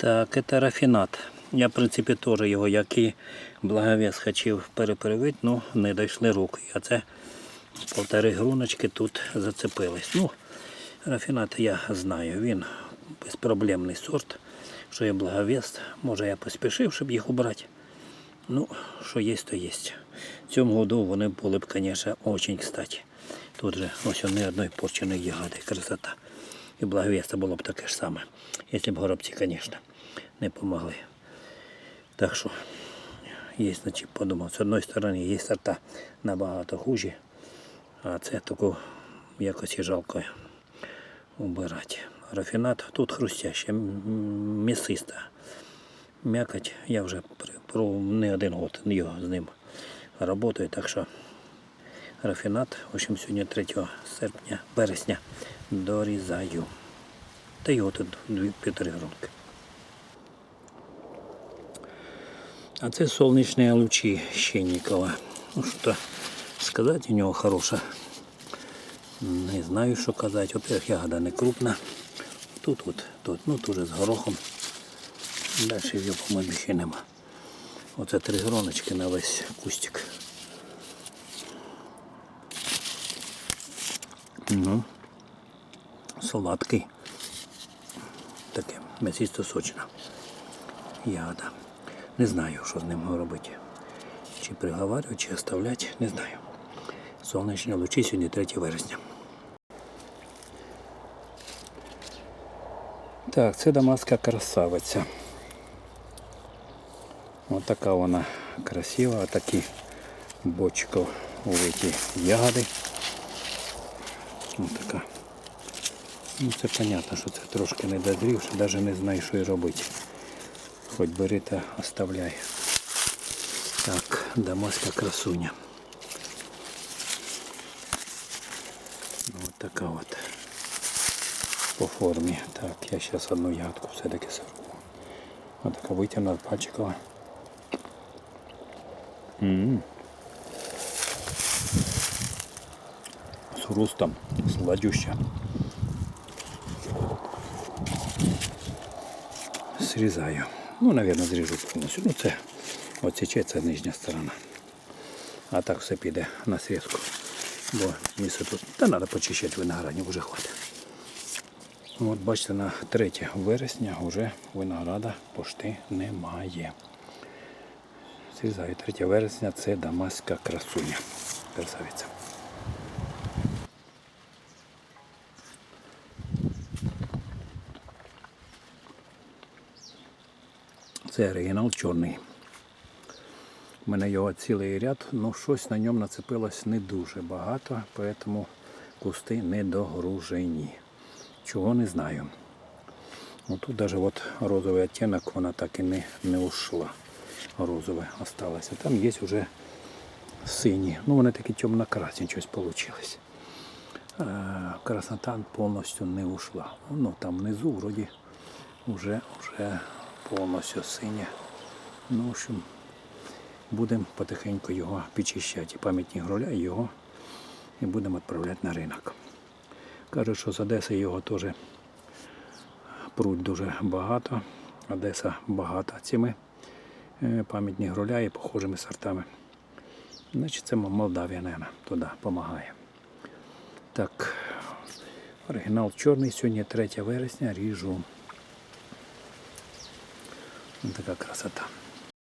Так, це рафінат. Я, в принципі, теж його, як і благовіс, хотів переперевити, ну не дійшли руки. А це полтори груночки тут зацепились. Ну, рафінат я знаю, він безпроблемний сорт, що є благовіс. Може я поспішив, щоб їх убрати. Ну, що є, то є. В цьому году вони були б, звісно, дуже кстати. Тут же ось не одної порченої ягоди, красота. І благовіста було б таке ж саме, якщо б горобці, звісно, не допомогли. Так що, є чим подумав. З одної сторони, є сорта набагато хужі, а це таку якось жалко убирати. Рафінат тут м- м'ясиста. М'якоть, я вже про не один год його з ним працюю, так що рафінат, в общем, сьогодні 3 серпня, березня дорізаю. Та його тут дві півтори грунки. А це сонячні лучі Щенникова. Ну що сказати, у нього хороша. Не знаю, що казати. Во-первых, ягода не крупна. Тут, от, тут, ну тут з горохом. Далі по-моєму, ще нема. Оце три гроночки на весь кустик. Ну, солодкий. Таке м'ясисто сочна. Ягода. Не знаю, що з ним робити. Чи приговарювати, чи оставляти, не знаю. Сонячні лучі сьогодні 3 вересня. Так, це дамаська красавиця. Ось така вона красива, такі бочко увиті ягоди. Ось така. Ну це понятно, що це трошки не дозрівши, навіть не знаю, що і робити. Хоч бери та оставляй. Так, дамаська красуня. Ось така от по формі. Так, я зараз одну ягодку все-таки сорву. Ось така витягнута пальчикова. М. З хрустом, сладюща. Срізаю. Ну, мабуть, зріжу повністю. Ну, це оціче, нижня сторона. А так все піде на срізку. Бо місце тут. Та треба почищати виноградник, вже хватить. От бачите, на 3 вересня вже винограда пошти немає. Срізаю 3 вересня це дамаська красуня. Красавиця. Це оригінал чорний. У мене його цілий ряд, але щось на ньому нацепилось не дуже багато, тому кусти не догружені. Чого не знаю. Ну, тут навіть от розовий оттінок, вона так і не, не ушла. Розове осталося. Там є вже сині. Ну вони такі темно-красні щось вийшло. Краснота повністю не ушла. Ну там внизу вроді вже, вже повністю синє. Ну, в общем, будемо потихеньку його підчищати. Пам'ятні гроля і його і будемо відправляти на ринок. Кажуть, що з Одеси його теж пруть дуже багато. Одеса багата цими е, пам'ятні гроля і похожими сортами. Значить, це Молдавія, мабуть, туди допомагає. Так, оригінал чорний, сьогодні 3 вересня, ріжу. Така красота.